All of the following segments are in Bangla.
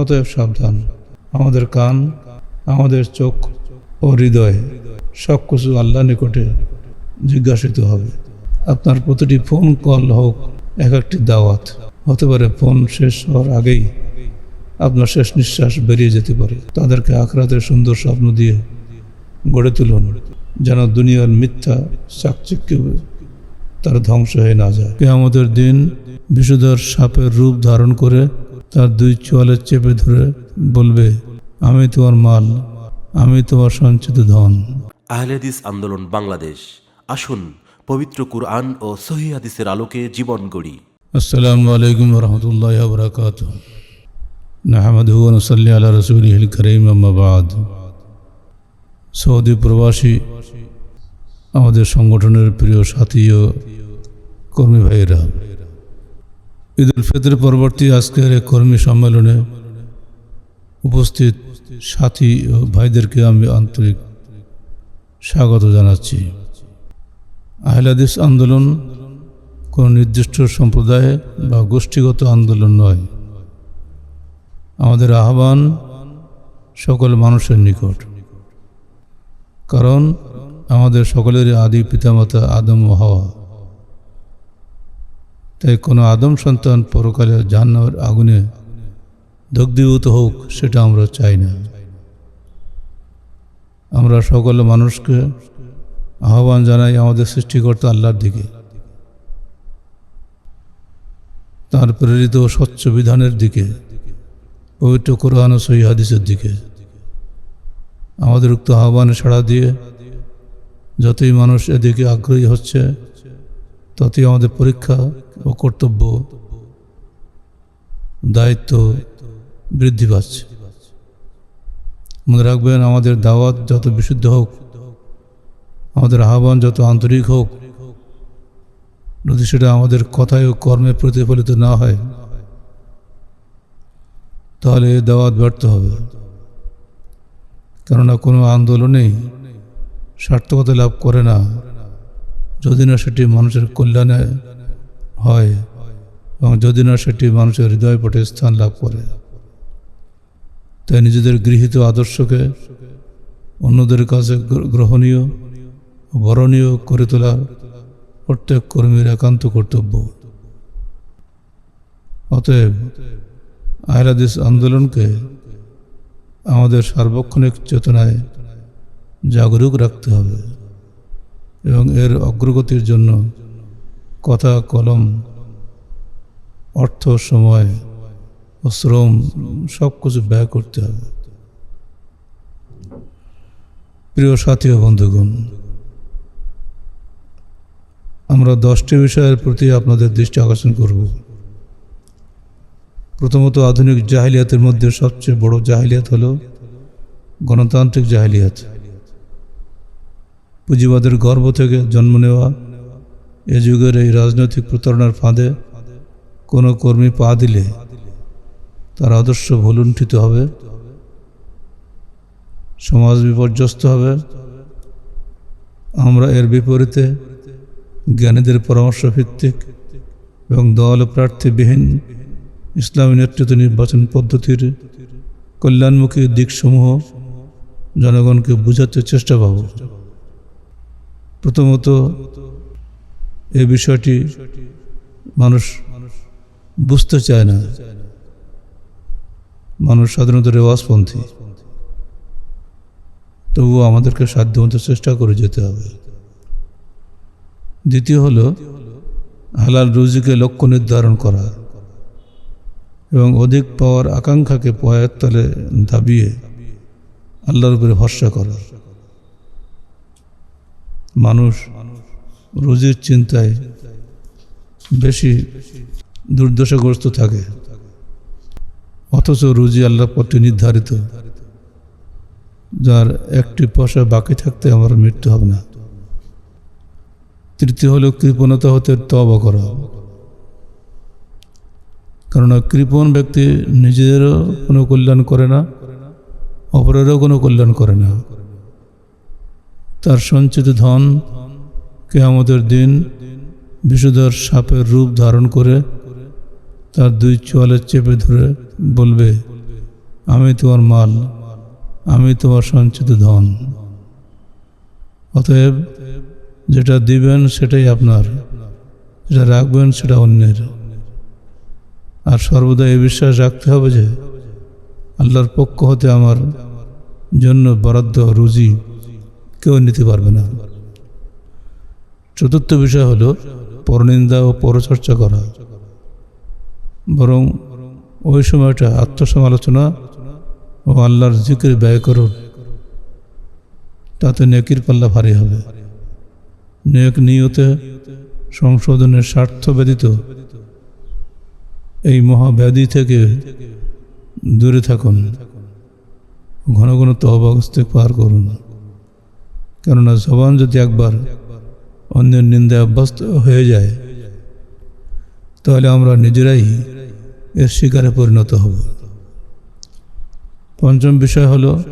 অতএব সাবধান। আমাদের কান, আমাদের চোখ ও হৃদয় সব কিছু আল্লাহ নিকটে জিজ্ঞাসিত হবে। আপনার প্রতিটি ফোন কল হোক, এক একটি দাওয়াত, হতে পারে ফোন শেষ হওয়ার আগেই আপনার শেষ নিঃশ্বাস বেরিয়ে যেতে পারে। তাদেরকে আখরাতের সুন্দর স্বপ্ন দিয়ে গড়ে তুলুন, যেন দুনিয়ার মিথ্যা চাকচিক্য তার ধ্বংস হয়ে না যায়। কে আমাদের দিন বিষধর সাপের রূপ ধারণ করে তার দুই চোয়ালের চেপে ধরে বলবে আমি তোমার মাল আমি তোমার সঞ্চিত ধন। আহলেদিস আন্দোলন বাংলাদেশ। আসুন পবিত্র কুরআন ও সহি হাদিসের আলোকে জীবন গড়ি। আসসালামু আলাইকুম রহমতুল্লাহ বরকাত নাহমদ নসল্লি আল্লাহ রসুল হিল করিম আহমাবাদ সৌদি প্রবাসী আমাদের সংগঠনের প্রিয় সাথী ও কর্মী ভাইয়েরা ঈদ উল ফিতর পরবর্তী আজকের এক কর্মী সম্মেলনে উপস্থিত সাথী ও ভাইদেরকে আমি আন্তরিক স্বাগত জানাচ্ছি। আহলাদিস আন্দোলন কোনো নির্দিষ্ট সম্প্রদায় বা গোষ্ঠীগত আন্দোলন নয়। আমাদের আহ্বান সকল মানুষের নিকট। কারণ আমাদের সকলের আদি পিতামাতা আদম হওয়া। তাই কোনো আদম সন্তান পরকালে জাহান্নামের আগুনে দগ্ধীভূত হোক, সেটা আমরা চাই না। আমরা সকল মানুষকে আহ্বান জানাই আমাদের সৃষ্টিকর্তা আল্লাহর দিকে। তার প্রেরিত স্বচ্ছ বিধানের দিকে, পবিত্র কোরআন ও সহি হাদিসের দিকে। আমাদের উক্ত আহ্বানে সাড়া দিয়ে যতই মানুষ এদিকে আগ্রহী হচ্ছে ততই আমাদের পরীক্ষা ও কর্তব্য, দায়িত্ব বৃদ্ধি পাচ্ছে। মনে রাখবেন, আমাদের দাওয়াত যত বিশুদ্ধ হোক, আমাদের আহ্বান যত আন্তরিক হোক, যদি সেটা আমাদের কথায় ও কর্মে প্রতিফলিত না হয়, তাহলে দাওয়াত ব্যর্থ হবে। কেননা কোনো আন্দোলনেই সার্থকতা লাভ করে না। যদি না সেটি মানুষের কল্যাণে হয় এবং যদি না সেটি মানুষের হৃদয় পটে স্থান লাভ করে। তাই নিজেদের গৃহীত আদর্শকে অন্যদের কাছে গ্রহণীয়, বরণীয় করে তোলা প্রত্যেক কর্মীর একান্ত কর্তব্য। অতএব আহলাদিস আন্দোলনকে আমাদের সার্বক্ষণিক চেতনায় জাগরুক রাখতে হবে। এবং এর অগ্রগতির জন্য কথা, কলম, অর্থ, সময় ও শ্রম সব কিছু ব্যয় করতে হবে। প্রিয় সাথী ও বন্ধুগণ, আমরা দশটি বিষয়ের প্রতি আপনাদের দৃষ্টি আকর্ষণ করব। প্রথমত আধুনিক জাহিলিয়াতের মধ্যে সবচেয়ে বড় জাহিলিয়াত হলো গণতান্ত্রিক জাহিলিয়াত। পুঁজিবাদের গর্ভ থেকে জন্ম নেওয়া। এ যুগের এই রাজনৈতিক প্রতারণার ফাঁদে কোনো কর্মী পা দিলে তার আদর্শ ভুলুণ্ঠিত হবে। সমাজ বিপর্যস্ত হবে। আমরা এর বিপরীতে জ্ঞানীদের পরামর্শ ভিত্তিক এবং দল প্রার্থীবিহীন ইসলামী নেতৃত্ব নির্বাচন পদ্ধতির কল্যাণমুখী দিকসমূহ জনগণকে বোঝাতে চেষ্টা পাব। প্রথমত এ বিষয়টি মানুষ বুঝতে চায় না। মানুষ সাধারণত রেওয়াজপন্থী। তবুও আমাদেরকে সাধ্যমতো চেষ্টা করে যেতে হবে। দ্বিতীয় হলো হালাল রুজিকে লক্ষ্য নির্ধারণ করা এবং অধিক পাওয়ার আকাঙ্ক্ষাকে পয়ের দাবিয়ে আল্লাহর উপরে ভরসা করা। মানুষ রুজির চিন্তায় বেশি দুর্দশাগ্রস্ত থাকে। অথচ রুজি আল্লাহ পথে নির্ধারিত। যার একটি পয়সা বাকি থাকতে আমার মৃত্যু হবে না। তৃতীয় হলো কৃপণতা হতে তবা করা। কেননা কৃপণ ব্যক্তি নিজেরও কোনো কল্যাণ করে না, অপরেরও কোনো কল্যাণ করে না। তার সঞ্চিত ধন কেয়ামতের দিন বিষধর সাপের রূপ ধারণ করে তার দুই চোয়ালে চেপে ধরে বলবে, আমি তোমার মাল, আমি তোমার সঞ্চিত ধন। অতএব যেটা দিবেন সেটাই আপনার, যেটা রাখবেন সেটা অন্যের। আর সর্বদা এই বিশ্বাস রাখতে হবে যে, আল্লাহর পক্ষ হতে আমার জন্য বরাদ্দ রুজি কেউ নিতে পারবে না। চতুর্থ বিষয় হলো পরনিন্দা ও পরচর্চা করা। বরং ওই সময়টা আত্মসমালোচনা ও আল্লাহর জিকির ব্যয় করুন তাতে নেকির পাল্লা ভারী হবে। নেক নিয়তে সংশোধনের স্বার্থ ব্যতীত এই মহাব্যাধি থেকে দূরে থাকুন। ঘন ঘন তহবাগস্তে পার করুন। কেননা জবান যদি একবার অন্যের নিন্দায় অভ্যস্ত হয়ে যায়, তাহলে আমরা নিজেরাই এর শিকারে পরিণত হব। পঞ্চম বিষয় হলো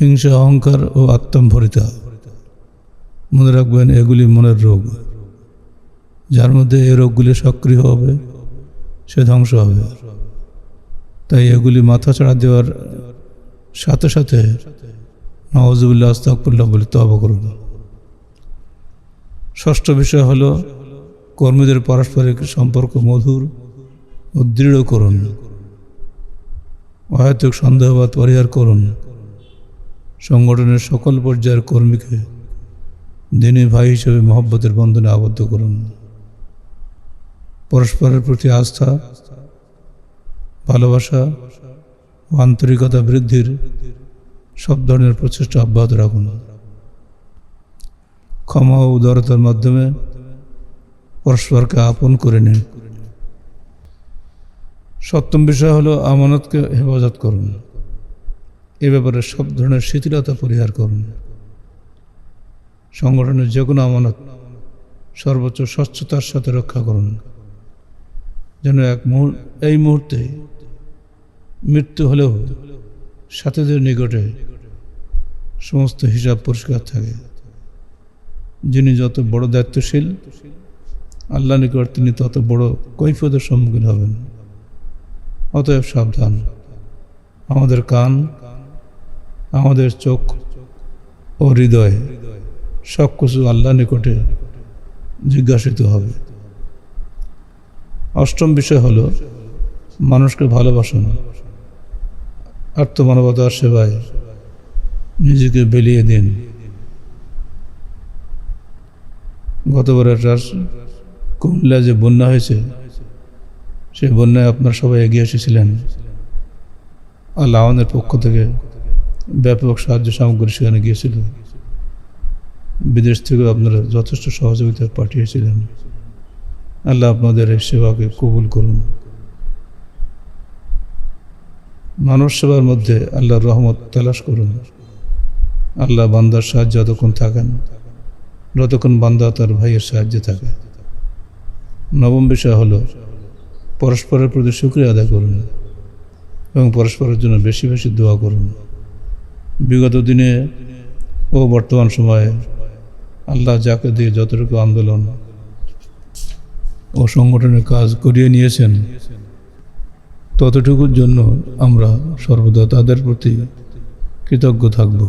হিংসা, অহংকার ও আত্মম্ভরিতা। মনে রাখবেন, এগুলি মনের রোগ। যার মধ্যে এই রোগগুলি সক্রিয় হবে, সে ধ্বংস হবে। তাই এগুলি মাথা ছাড়া দেওয়ার সাথে সাথে নওয়াজুবুল্লাহ আস্তাকুল্লাহ বলে তবা করুন। ষষ্ঠ বিষয় হলো কর্মীদের পারস্পরিক সম্পর্ক মধুর ও দৃঢ় করুন। অহেতুক সন্দেহবাদ পরিহার করুন। সংগঠনের সকল পর্যায়ের কর্মীকে দিনী ভাই হিসেবে মহব্বতের বন্ধনে আবদ্ধ করুন। পরস্পরের প্রতি আস্থা, ভালোবাসা ও আন্তরিকতা বৃদ্ধির সব ধরনের প্রচেষ্টা অব্যাহত রাখুন। ক্ষমা ও উদারতার মাধ্যমে পরস্পরকে আপন করে নিন। সপ্তম বিষয় হলো আমানতকে হেফাজত করুন। এ ব্যাপারে সব ধরনের শিথিলতা পরিহার করুন। সংগঠনের যে কোনো আমানত সর্বোচ্চ স্বচ্ছতার সাথে রক্ষা করুন। যেন এক মুহূর্ত এই মুহূর্তে মৃত্যু হলেও সাথীদের নিকটে সমস্ত হিসাব পরিষ্কার থাকে। যিনি যত বড় দায়িত্বশীল আল্লাহ নিকট তিনি তত বড় কৈফিয়তের সম্মুখীন হবেন। অতএব সাবধান। আমাদের কান, আমাদের চোখ ও হৃদয় সব কিছু আল্লাহ নিকটে জিজ্ঞাসিত হবে। অষ্টম বিষয় হলো, মানুষকে ভালোবাসুন আত্মমানবতার সেবায় নিজেকে বেলিয়ে দিন। গতবারের রাস কুমিল্লা যে বন্যা হয়েছে, সেই বন্যায় আপনারা সবাই এগিয়ে এসেছিলেন। আল্লাহ আমাদের পক্ষ থেকে ব্যাপক সাহায্য সামগ্রী সেখানে গিয়েছিল। বিদেশ থেকেও আপনারা যথেষ্ট সহযোগিতা পাঠিয়েছিলেন। আল্লাহ আপনাদের এই সেবাকে কবুল করুন। মানব সেবার মধ্যে আল্লাহর রহমত তালাশ করুন। আল্লাহ বান্দার সাহায্য যতক্ষণ থাকেন, যতক্ষণ বান্দা তার ভাইয়ের সাহায্যে থাকে। নবম বিষয় হলো, পরস্পরের প্রতি শুক্রিয়া আদায় করুন এবং পরস্পরের জন্য বেশি বেশি দোয়া করুন। বিগত দিনে ও বর্তমান সময়ে আল্লাহ যাকে দিয়ে যতটুকু আন্দোলন ও সংগঠনের কাজ করিয়ে নিয়েছেন ততটুকুর জন্য আমরা সর্বদা তাদের প্রতি কৃতজ্ঞ থাকব।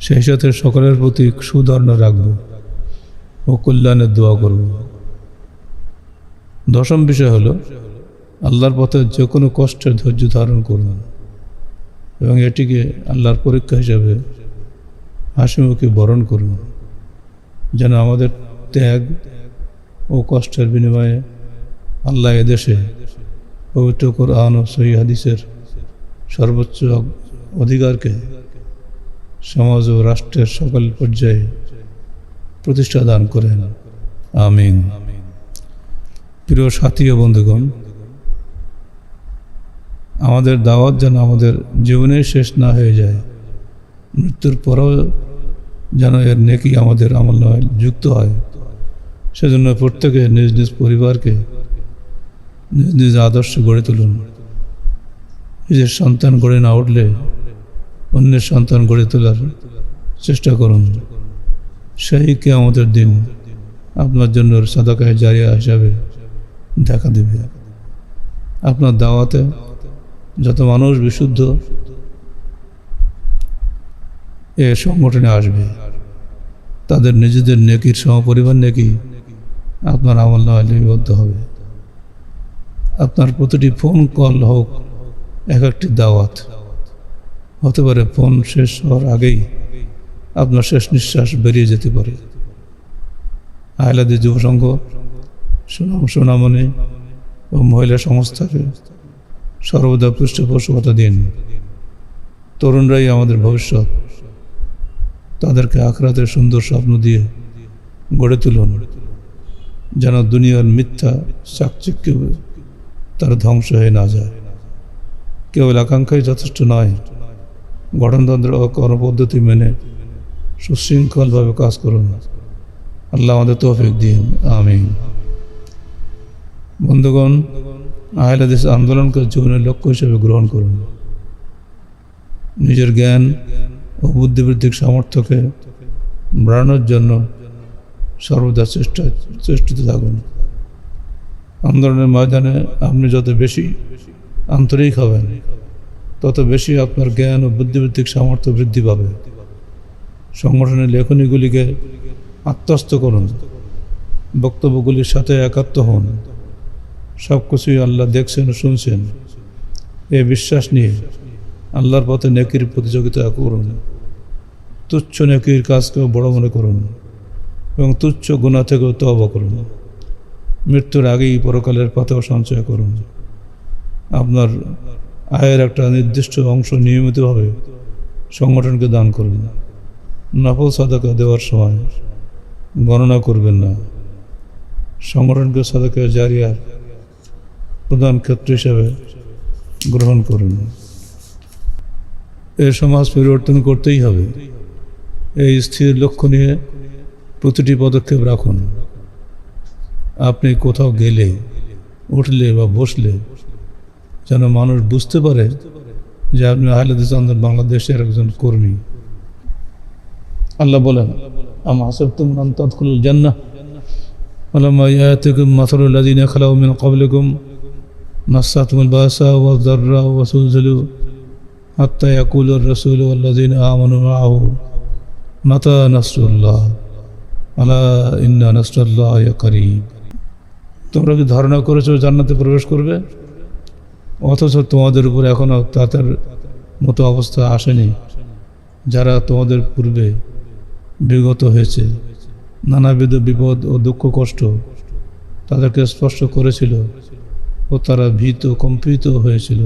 সেই সাথে সকলের প্রতি সুধারণা রাখব ও কল্যাণের দোয়া করব। দশম বিষয় হলো, আল্লাহর পথে যে কোনো কষ্টের ধৈর্য ধারণ করুন এবং এটিকে আল্লাহর পরীক্ষা হিসাবে হাসিমুখে বরণ করুন যেন আমাদের ত্যাগ ও কষ্টের বিনিময়ে আল্লাহ এদেশে পবিত্র কোরআন ও সহি হাদিসের সর্বোচ্চ অধিকারকে সমাজ ও রাষ্ট্রের সকল পর্যায়ে প্রতিষ্ঠা দান করেন। আমিন। প্রিয় সাথী ও বন্ধুগণ, আমাদের দাওয়াত যেন আমাদের জীবনে শেষ না হয়ে যায়, মৃত্যুর পরেও যেন এর নেকি আমাদের আমল নয় যুক্ত হয়, সেজন্য প্রত্যেকে নিজ নিজ পরিবারকে নিজ আদর্শ গড়ে তুলুন। নিজের সন্তান গড়ে না উঠলে অন্যের সন্তান গড়ে তোলার চেষ্টা করুন। সেই কে আমাদের দিন আপনার জন্য সাদাকায় জারিয়া হিসাবে দেখা দেবে। আপনার দাওয়াতে যত মানুষ বিশুদ্ধ, এ সংগঠনে আসবে। তাদের নিজেদের নেকির সমপরিমাণ নেকি আপনার আমল নয় লিপিবদ্ধ হবে। আপনার প্রতিটি ফোন কল হোক, এক একটি দাওয়াত। হতে পারে ফোন শেষ হওয়ার আগেই আপনার শেষ নিঃশ্বাস বেরিয়ে যেতে পারে। আহলাদি যুব সংঘ সুনাম সোনামণি ও মহিলা সংস্থাকে সর্বদা পৃষ্ঠপোষকতা দিন। তরুণরাই আমাদের ভবিষ্যৎ। তাদেরকে আখরাতের সুন্দর স্বপ্ন দিয়ে গড়ে তুলুন। যেন দুনিয়ার মিথ্যা চাকচিক্য তার ধ্বংস হয়ে না যায়। কেবল আকাঙ্ক্ষাই যথেষ্ট নয়। গঠনতন্ত্র ও কর্মপদ্ধতি মেনে সুশৃঙ্খলভাবে কাজ করুন। আল্লাহ আমাদের তৌফিক দিন। আমিন। বন্ধুগণ আহলাদিস আন্দোলনকে জীবনের লক্ষ্য হিসেবে গ্রহণ করুন। নিজের জ্ঞান ও বুদ্ধিবৃত্তিক সামর্থ্যকে বাড়ানোর জন্য সর্বদা চেষ্টা চেষ্টিত থাকুন। আন্দোলনের ময়দানে আপনি যত বেশি আন্তরিক হবেন, তত বেশি আপনার জ্ঞান ও বুদ্ধিবৃত্তিক সামর্থ্য বৃদ্ধি পাবে। সংগঠনের লেখনীগুলিকে আত্মস্থ করুন, বক্তব্যগুলির সাথে একাত্ম হন সব কিছুই আল্লাহ দেখছেন শুনছেন। এ বিশ্বাস নিয়ে আল্লাহর পথে নেকির প্রতিযোগিতা করুন, তুচ্ছ নেকির কাজকেও বড় মনে করুন এবং তুচ্ছ গুণা থেকেও তবা করুন। মৃত্যুর আগেই পরকালের পাতাও সঞ্চয় করুন। আপনার আয়ের একটা নির্দিষ্ট অংশ নিয়মিতভাবে সংগঠনকে দান করুন। নফল সাদাকা দেওয়ার সময় গণনা করবেন না। সংগঠনকে সাদাকা জারিয়ার প্রধান ক্ষেত্র হিসাবে গ্রহণ করুন। এ সমাজ পরিবর্তন করতেই হবে। এই স্থির লক্ষ্য নিয়ে প্রতিটি পদক্ষেপ রাখুন। আপনি কোথাও গেলে উঠলে বা বসলে যেন মানুষ বুঝতে পারে যে আপনি আহলাদিস আন্দোলন বাংলাদেশের একজন কর্মী আল্লাহ বলেন আম হাসবতুম আন তাদখুলুল জান্নাহ ولما يأتكم مثل الذين خلوا من قبلكم مستهم البأساء والضراء وزلزلوا حتى يقول الرسول والذين آمنوا معه متى نصر الله ألا إن نصر الله قريب তোমরা কি ধারণা করেছ জান্নাতে প্রবেশ করবে? অথচ তোমাদের উপর এখনও তাদের মতো অবস্থা আসেনি, যারা তোমাদের পূর্বে বিগত হয়েছে। নানাবিধ বিপদ ও দুঃখ কষ্ট তাদেরকে স্পর্শ করেছিল ও তারা ভীত কম্পিত হয়েছিল।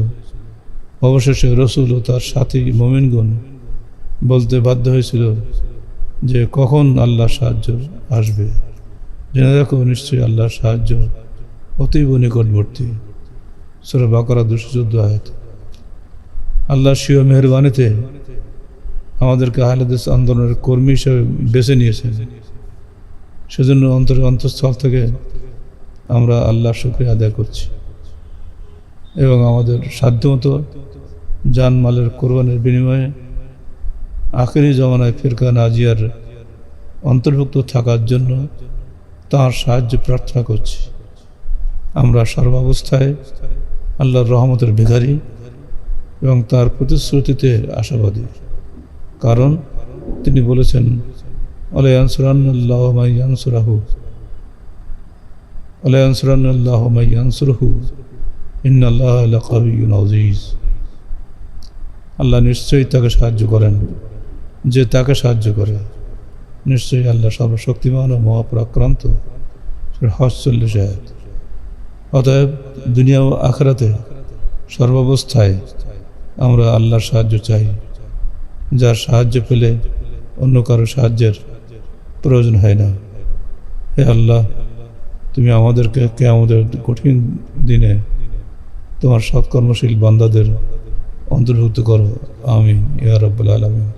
অবশেষে রসুল ও তার সাথী মোমিনগণ বলতে বাধ্য হয়েছিল যে কখন আল্লাহ সাহায্য আসবে। জেনে রাখো নিশ্চয়ই আল্লাহর সাহায্য অতীব নিকটবর্তী সুরা বাকরা, দুশো চোদ্দ আয়াত। আল্লাহ শিও মেহরবানিতে আমাদেরকে আহলেদেশ আন্দোলনের কর্মী হিসেবে বেছে নিয়েছেন। সেজন্য অন্তর, অন্তঃস্থল থেকে আমরা আল্লাহর শুক্রিয়া আদায় করছি। এবং আমাদের সাধ্যমতো জানমালের কোরবানের বিনিময়ে আখেরি জমানায় ফিরকা নাজিয়ার অন্তর্ভুক্ত থাকার জন্য তার সাহায্য প্রার্থনা করছি। আমরা সর্বাবস্থায় আল্লাহর রহমতের ভিখারি এবং তার প্রতিশ্রুতিতে আশাবাদী। কারণ তিনি বলেছেন আলাইয়ানসুরান্লাহ মাইয়ানসুরাহু আলাইয়ানসুরান্লাহ মাইয়ানসুরহু ইন্নাল্লাহ কাবিউন আজিজ আল্লাহ নিশ্চয়ই তাকে সাহায্য করেন, যে তাকে সাহায্য করে। নিশ্চয়ই আল্লাহ সর্বশক্তিমান ও মহাপ্রাক্রান্ত। হজ চল্লিশ আয়াত। অতএব দুনিয়া ও আখরাতে সর্বাবস্থায় আমরা আল্লাহর সাহায্য চাই। যার সাহায্য পেলে অন্য কারও সাহায্যের প্রয়োজন হয় না। হে আল্লাহ, তুমি আমাদেরকে কে আমাদের কঠিন দিনে তোমার সৎকর্মশীল বান্দাদের অন্তর্ভুক্ত করো। আমিন। ইয়া রব্বুল আলমিন।